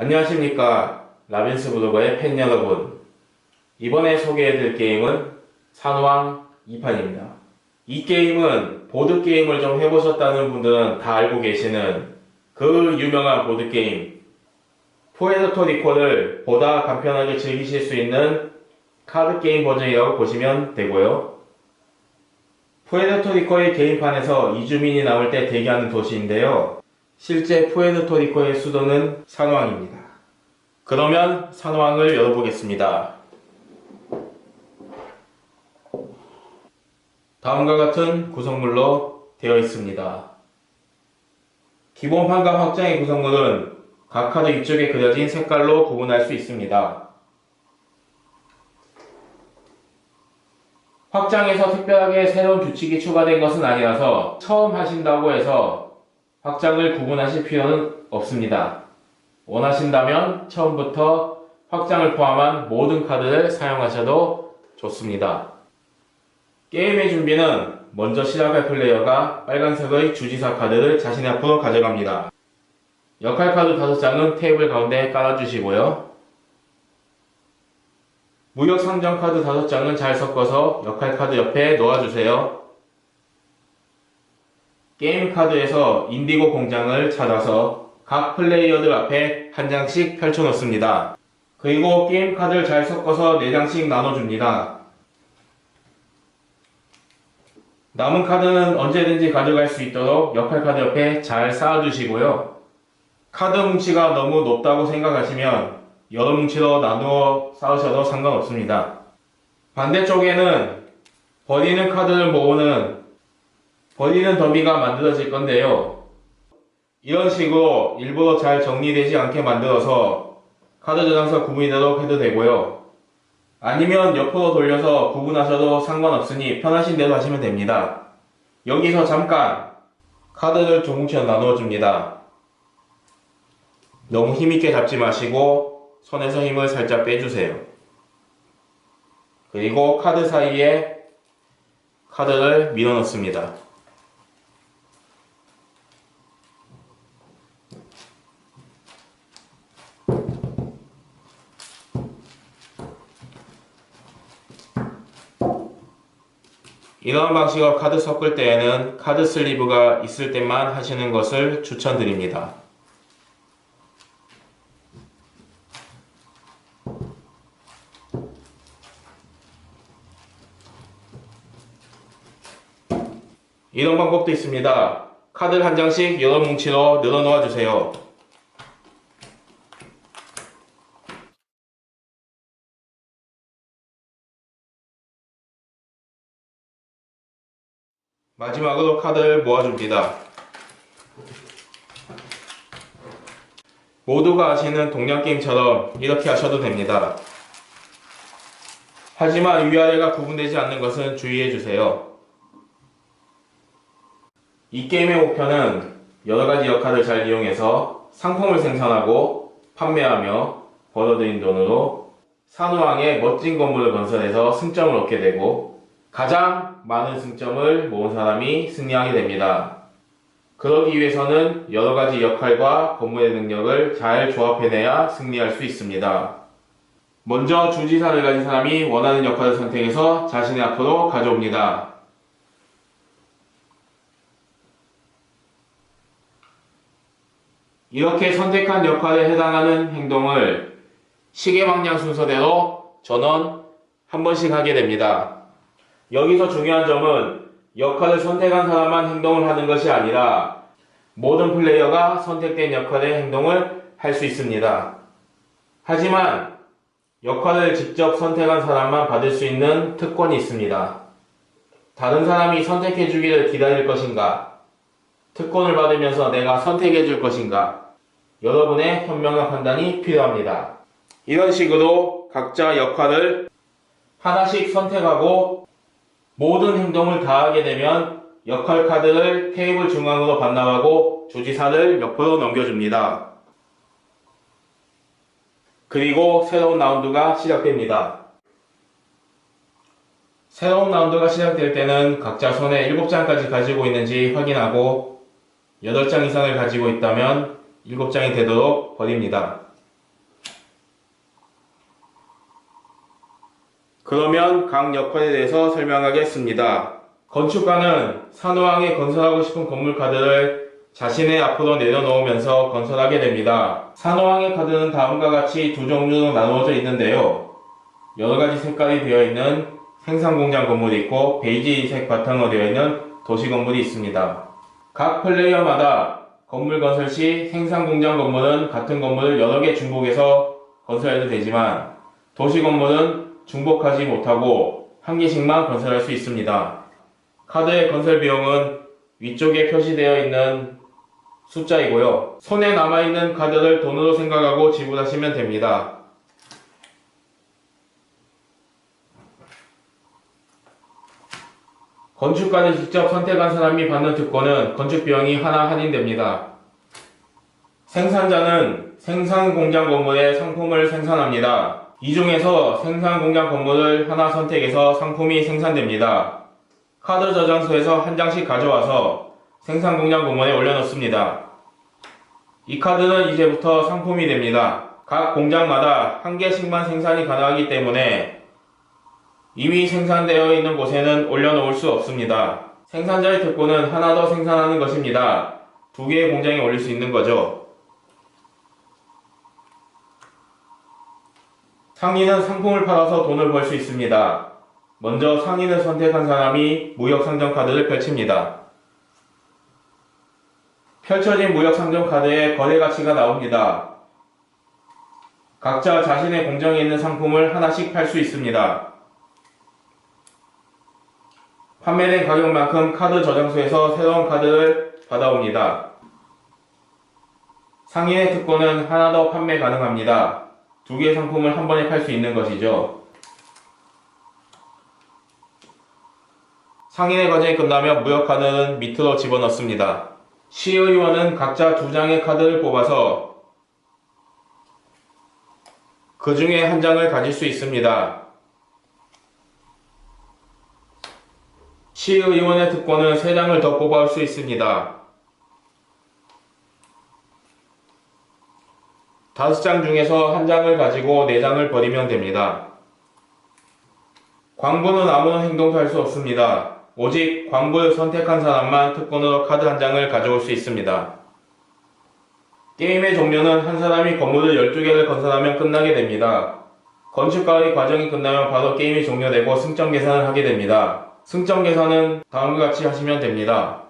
안녕하십니까. 라빈스 블로거의 팬 여러분. 이번에 소개해드릴 게임은 산왕 2판입니다. 이 게임은 보드게임을 좀 해보셨다는 분들은 다 알고 계시는 그 유명한 보드게임 포에르토리코를 보다 간편하게 즐기실 수 있는 카드게임 버전이라고 보시면 되고요. 푸에르토리코의 게임판에서 이주민이 나올 때 대기하는 도시인데요 실제 푸에르토리코의 수도는 산왕입니다. 그러면 산왕을 열어보겠습니다. 다음과 같은 구성물로 되어 있습니다. 기본 판과 확장의 구성물은 각 카드 위쪽에 그려진 색깔로 구분할 수 있습니다. 확장에서 특별하게 새로운 규칙이 추가된 것은 아니라서 처음 하신다고 해서 확장을 구분하실 필요는 없습니다. 원하신다면 처음부터 확장을 포함한 모든 카드를 사용하셔도 좋습니다. 게임의 준비는 먼저 시작할 플레이어가 빨간색의 주지사 카드를 자신의 앞으로 가져갑니다. 역할 카드 5장은 테이블 가운데 깔아주시고요. 무역 상점 카드 5장은 잘 섞어서 역할 카드 옆에 놓아주세요. 게임 카드에서 인디고 공장을 찾아서 각 플레이어들 앞에 한 장씩 펼쳐 놓습니다. 그리고 게임 카드를 잘 섞어서 4장씩 나눠줍니다. 남은 카드는 언제든지 가져갈 수 있도록 역할 카드 옆에 잘 쌓아주시고요. 카드 뭉치가 너무 높다고 생각하시면 여러 뭉치로 나누어 쌓으셔도 상관없습니다. 반대쪽에는 버리는 카드를 모으는 버리는 더미가 만들어질 건데요. 이런 식으로 일부러 잘 정리되지 않게 만들어서 카드 저장소 구분이 되도록 해도 되고요. 아니면 옆으로 돌려서 구분하셔도 상관없으니 편하신 대로 하시면 됩니다. 여기서 잠깐 카드를 조금씩 나누어 줍니다. 너무 힘있게 잡지 마시고 손에서 힘을 살짝 빼주세요. 그리고 카드 사이에 카드를 밀어 넣습니다. 이러한 방식으로 카드 섞을 때에는 카드 슬리브가 있을 때만 하시는 것을 추천드립니다. 이런 방법도 있습니다. 카드를 한 장씩 여러 뭉치로 늘어 놓아 주세요. 마지막으로 카드를 모아줍니다. 모두가 아시는 동양게임처럼 이렇게 하셔도 됩니다. 하지만 위아래가 구분되지 않는 것은 주의해주세요. 이 게임의 목표는 여러가지 역할을 잘 이용해서 상품을 생산하고 판매하며 벌어들인 돈으로 산호왕의 멋진 건물을 건설해서 승점을 얻게 되고 가장 많은 승점을 모은 사람이 승리하게 됩니다. 그러기 위해서는 여러 가지 역할과 건물의 능력을 잘 조합해내야 승리할 수 있습니다. 먼저 주지사를 가진 사람이 원하는 역할을 선택해서 자신의 앞으로 가져옵니다. 이렇게 선택한 역할에 해당하는 행동을 시계 방향 순서대로 전원 한 번씩 하게 됩니다. 여기서 중요한 점은 역할을 선택한 사람만 행동을 하는 것이 아니라 모든 플레이어가 선택된 역할의 행동을 할 수 있습니다. 하지만 역할을 직접 선택한 사람만 받을 수 있는 특권이 있습니다. 다른 사람이 선택해 주기를 기다릴 것인가? 특권을 받으면서 내가 선택해 줄 것인가? 여러분의 현명한 판단이 필요합니다. 이런 식으로 각자 역할을 하나씩 선택하고 모든 행동을 다 하게 되면 역할 카드를 테이블 중앙으로 반납하고 주지사를 옆으로 넘겨줍니다. 그리고 새로운 라운드가 시작됩니다. 새로운 라운드가 시작될 때는 각자 손에 7장까지 가지고 있는지 확인하고 8장 이상을 가지고 있다면 7장이 되도록 버립니다. 그러면 각 역할에 대해서 설명하겠습니다. 건축가는 산호항에 건설하고 싶은 건물 카드를 자신의 앞으로 내려놓으면서 건설하게 됩니다. 산호항의 카드는 다음과 같이 두 종류로 나누어져 있는데요. 여러 가지 색깔이 되어 있는 생산공장 건물이 있고 베이지색 바탕으로 되어 있는 도시 건물이 있습니다. 각 플레이어마다 건물 건설 시 생산공장 건물은 같은 건물을 여러 개 중복해서 건설해도 되지만 도시 건물은 중복하지 못하고 한 개씩만 건설할 수 있습니다. 카드의 건설 비용은 위쪽에 표시되어 있는 숫자이고요. 손에 남아있는 카드를 돈으로 생각하고 지불하시면 됩니다. 건축가를 직접 선택한 사람이 받는 특권은 건축 비용이 하나 할인됩니다. 생산자는 생산 공장 건물에 상품을 생산합니다. 이 중에서 생산 공장 건물을 하나 선택해서 상품이 생산됩니다. 카드 저장소에서 한 장씩 가져와서 생산 공장 건물에 올려놓습니다. 이 카드는 이제부터 상품이 됩니다. 각 공장마다 한 개씩만 생산이 가능하기 때문에 이미 생산되어 있는 곳에는 올려놓을 수 없습니다. 생산자의 특권은 하나 더 생산하는 것입니다. 두 개의 공장에 올릴 수 있는 거죠. 상인은 상품을 팔아서 돈을 벌 수 있습니다. 먼저 상인을 선택한 사람이 무역상점 카드를 펼칩니다. 펼쳐진 무역상점 카드에 거래 가치가 나옵니다. 각자 자신의 공장에 있는 상품을 하나씩 팔 수 있습니다. 판매된 가격만큼 카드 저장소에서 새로운 카드를 받아옵니다. 상인의 특권은 하나 더 판매 가능합니다. 두 개의 상품을 한 번에 팔 수 있는 것이죠. 상인의 과정이 끝나면 무역 카드는 밑으로 집어넣습니다. 시의원은 각자 두 장의 카드를 뽑아서 그 중에 한 장을 가질 수 있습니다. 시의원의 특권은 세 장을 더 뽑아올 수 있습니다. 다섯 장 중에서 한 장을 가지고 네 장을 버리면 됩니다. 광부는 아무런 행동도 할 수 없습니다. 오직 광부를 선택한 사람만 특권으로 카드 한 장을 가져올 수 있습니다. 게임의 종료는 한 사람이 건물을 12개를 건설하면 끝나게 됩니다. 건축가의 과정이 끝나면 바로 게임이 종료되고 승점 계산을 하게 됩니다. 승점 계산은 다음과 같이 하시면 됩니다.